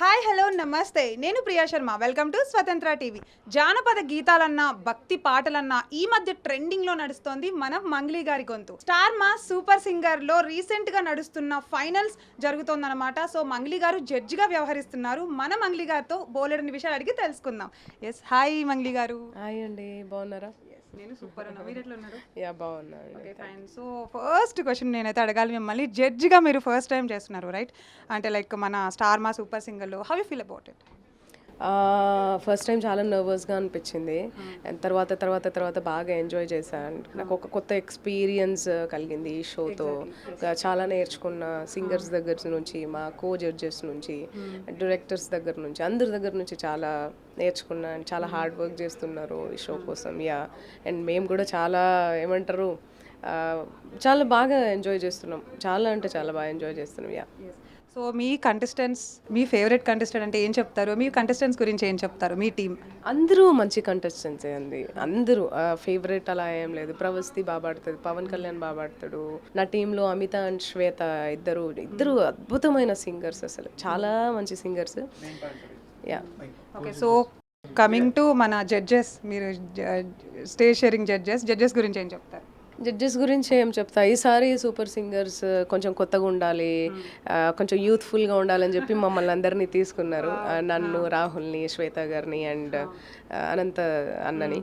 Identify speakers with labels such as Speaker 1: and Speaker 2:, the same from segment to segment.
Speaker 1: Hi hello నమస్తే. నేను Priya Sharma. Welcome to Swatantra TV. జానపద గీతాలన్నా భక్తి పాటలన్నా ఈ మధ్య ట్రెండింగ్లో నడుస్తోంది మన మంగ్లీ గారి గొంతు. స్టార్ మా సూపర్ సింగర్లో రీసెంట్గా నడుస్తున్న ఫైనల్స్ జరుగుతోందన్నమాట. సో మంగ్లీ గారు జడ్జి గా వ్యవహరిస్తున్నారు. మన మంగ్లీ గారితో బోలెడని విషయాలు అడిగి తెలుసుకుందాం. ఎస్ హాయ్ మంగ్లీ గారు.
Speaker 2: హాయ్ అండి. బాగున్నారా?
Speaker 1: నేను సూపర్ ఉన్నా మీరు ఎట్లా ఉన్నారు?
Speaker 2: యా బాగున్నా. అండి
Speaker 1: okay fine so first question నేనైతే అడగాలి మిమ్మల్ని. జడ్జిగా మీరు ఫస్ట్ టైం చేస్తున్నారు రైట్ అంటే లైక్ మన star Maa super సింగర్లో how you feel about it
Speaker 2: first time చాలా నర్వస్గా అనిపించింది. అండ్ తర్వాత తర్వాత తర్వాత బాగా ఎంజాయ్ చేశాను నాకు ఒక కొత్త ఎక్స్పీరియన్స్ కలిగింది ఈ షోతో చాలా నేర్చుకున్న సింగర్స్ దగ్గర నుంచి మా కో జడ్జెస్ నుంచి డైరెక్టర్స్ దగ్గర నుంచి అందరి దగ్గర నుంచి చాలా నేర్చుకున్నా and చాలా హార్డ్ వర్క్ చేస్తున్నారు ఈ షో కోసం. యా అండ్ మేము కూడా చాలా ఏమంటారు చాలా బాగా ఎంజాయ్ చేస్తున్నాం. చాలా అంటే చాలా బాగా ఎంజాయ్ చేస్తున్నాం. యా
Speaker 1: సో మీ కంటెస్టెంట్స్ మీ ఫేవరెట్ కంటెస్టెంట్ అంటే ఏం చెప్తారు? మీ కంటెస్టెంట్స్ గురించి ఏం చెప్తారు? మీ టీం
Speaker 2: అందరూ మంచి కంటెస్టెంట్స్ అండి. అందరూ ఫేవరెట్ అలా ఏం లేదు. ప్రవస్తి బాగా ఆడుతుంది పవన్ కళ్యాణ్ బాగా ఆడతాడు నా టీంలో అమిత అండ్ శ్వేత ఇద్దరు ఇద్దరు అద్భుతమైన సింగర్స్ అసలు. చాలా మంచి singers yeah
Speaker 1: okay so coming to మన జడ్జెస్ మీరు స్టేజ్ షేరింగ్ జడ్జెస్ జడ్జెస్ గురించి ఏం చెప్తారు?
Speaker 2: జడ్జెస్ గురించి ఏం చెప్తా? ఈసారి సూపర్ సింగర్స్ కొంచెం కొత్తగా ఉండాలి కొంచెం యూత్ఫుల్గా ఉండాలని చెప్పి మమ్మల్ని అందరినీ తీసుకున్నారు. నన్ను రాహుల్ని శ్వేత గారిని అండ్ అనంత అన్నని.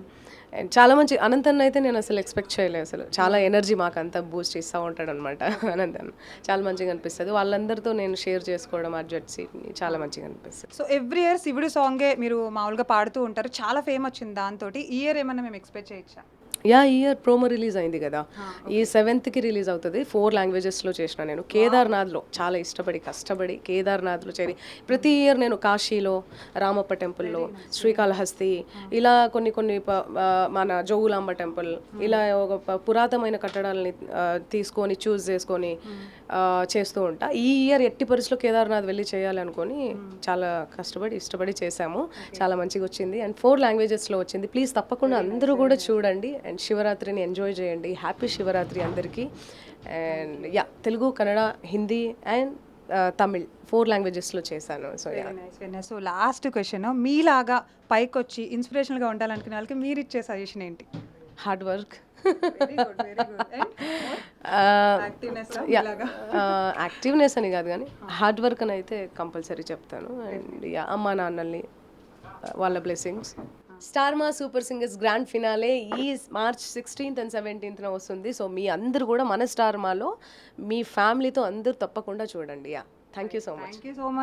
Speaker 2: అండ్ చాలా మంచి అనంత్ అన్న అయితే నేను అసలు ఎక్స్పెక్ట్ చేయలేదు అసలు. చాలా ఎనర్జీ మాకు అంతా బూస్ట్ ఇస్తూ ఉంటాడు అనమాట అనంత్ అన్న. చాలా మంచిగా అనిపిస్తుంది. వాళ్ళందరితో నేను షేర్ చేసుకోవడం ఆ జడ్జ్ సీట్ని చాలా మంచిగా అనిపిస్తుంది.
Speaker 1: సో ఎవ్రీ ఇయర్ శివుడు సాంగే మీరు మామూలుగా పాడుతూ ఉంటారు. చాలా ఫేమ్ వచ్చింది దాంతో ఈ ఇయర్ ఏమన్నా మేము ఎక్స్పెక్ట్ చేయొచ్చా?
Speaker 2: యా ఈ ఇయర్ ప్రోమో రిలీజ్ అయింది కదా. ఈ సెవెంత్కి రిలీజ్ అవుతుంది. ఫోర్ లాంగ్వేజెస్లో చేసిన నేను. కేదార్నాథ్లో చాలా ఇష్టపడి కష్టపడి కేదార్నాథ్లో చేరి ప్రతి ఇయర్ నేను కాశీలో రామప్ప టెంపుల్లో శ్రీకాళహస్తి ఇలా కొన్ని కొన్ని మన జోగులాంబ టెంపుల్ ఇలా ఒక పురాతనమైన కట్టడాలని తీసుకొని చూస్ చేసుకొని చేస్తూ ఉంటా. ఈ ఇయర్ ఎట్టి పరిస్థితిలో కేదార్నాథ్ వెళ్ళి చేయాలి అనుకొని చాలా కష్టపడి ఇష్టపడి చేశాము. చాలా మంచిగా వచ్చింది. అండ్ ఫోర్ లాంగ్వేజెస్లో వచ్చింది. ప్లీజ్ తప్పకుండా అందరూ కూడా చూడండి. అండ్ శివరాత్రిని ఎంజాయ్ చేయండి. హ్యాపీ శివరాత్రి అందరికీ. And yeah Telugu Kannada Hindi and Tamil four లాంగ్వేజెస్లో చేశాను. సో
Speaker 1: సో లాస్ట్ క్వశ్చన్ మీలాగా పైకి వచ్చి ఇన్స్పిరేషనల్గా ఉండాలనుకునే వాళ్ళకి మీరు ఇచ్చే సజెషన్ ఏంటి?
Speaker 2: హార్డ్ వర్క్ యాక్టివ్నెస్ అని కాదు కానీ హార్డ్ వర్క్ అని అయితే కంపల్సరీ చెప్తాను. అండ్ యా అమ్మా నాన్నల్ని వాళ్ళ blessings star Maa super singers grand finale ఈ మార్చ్ సిక్స్టీన్త్ అండ్ సెవెంటీన్త్న వస్తుంది. సో మీ అందరూ కూడా మన స్టార్ మాలో మీ ఫ్యామిలీతో అందరూ తప్పకుండా చూడండి. Yeah thank you so much.
Speaker 1: So much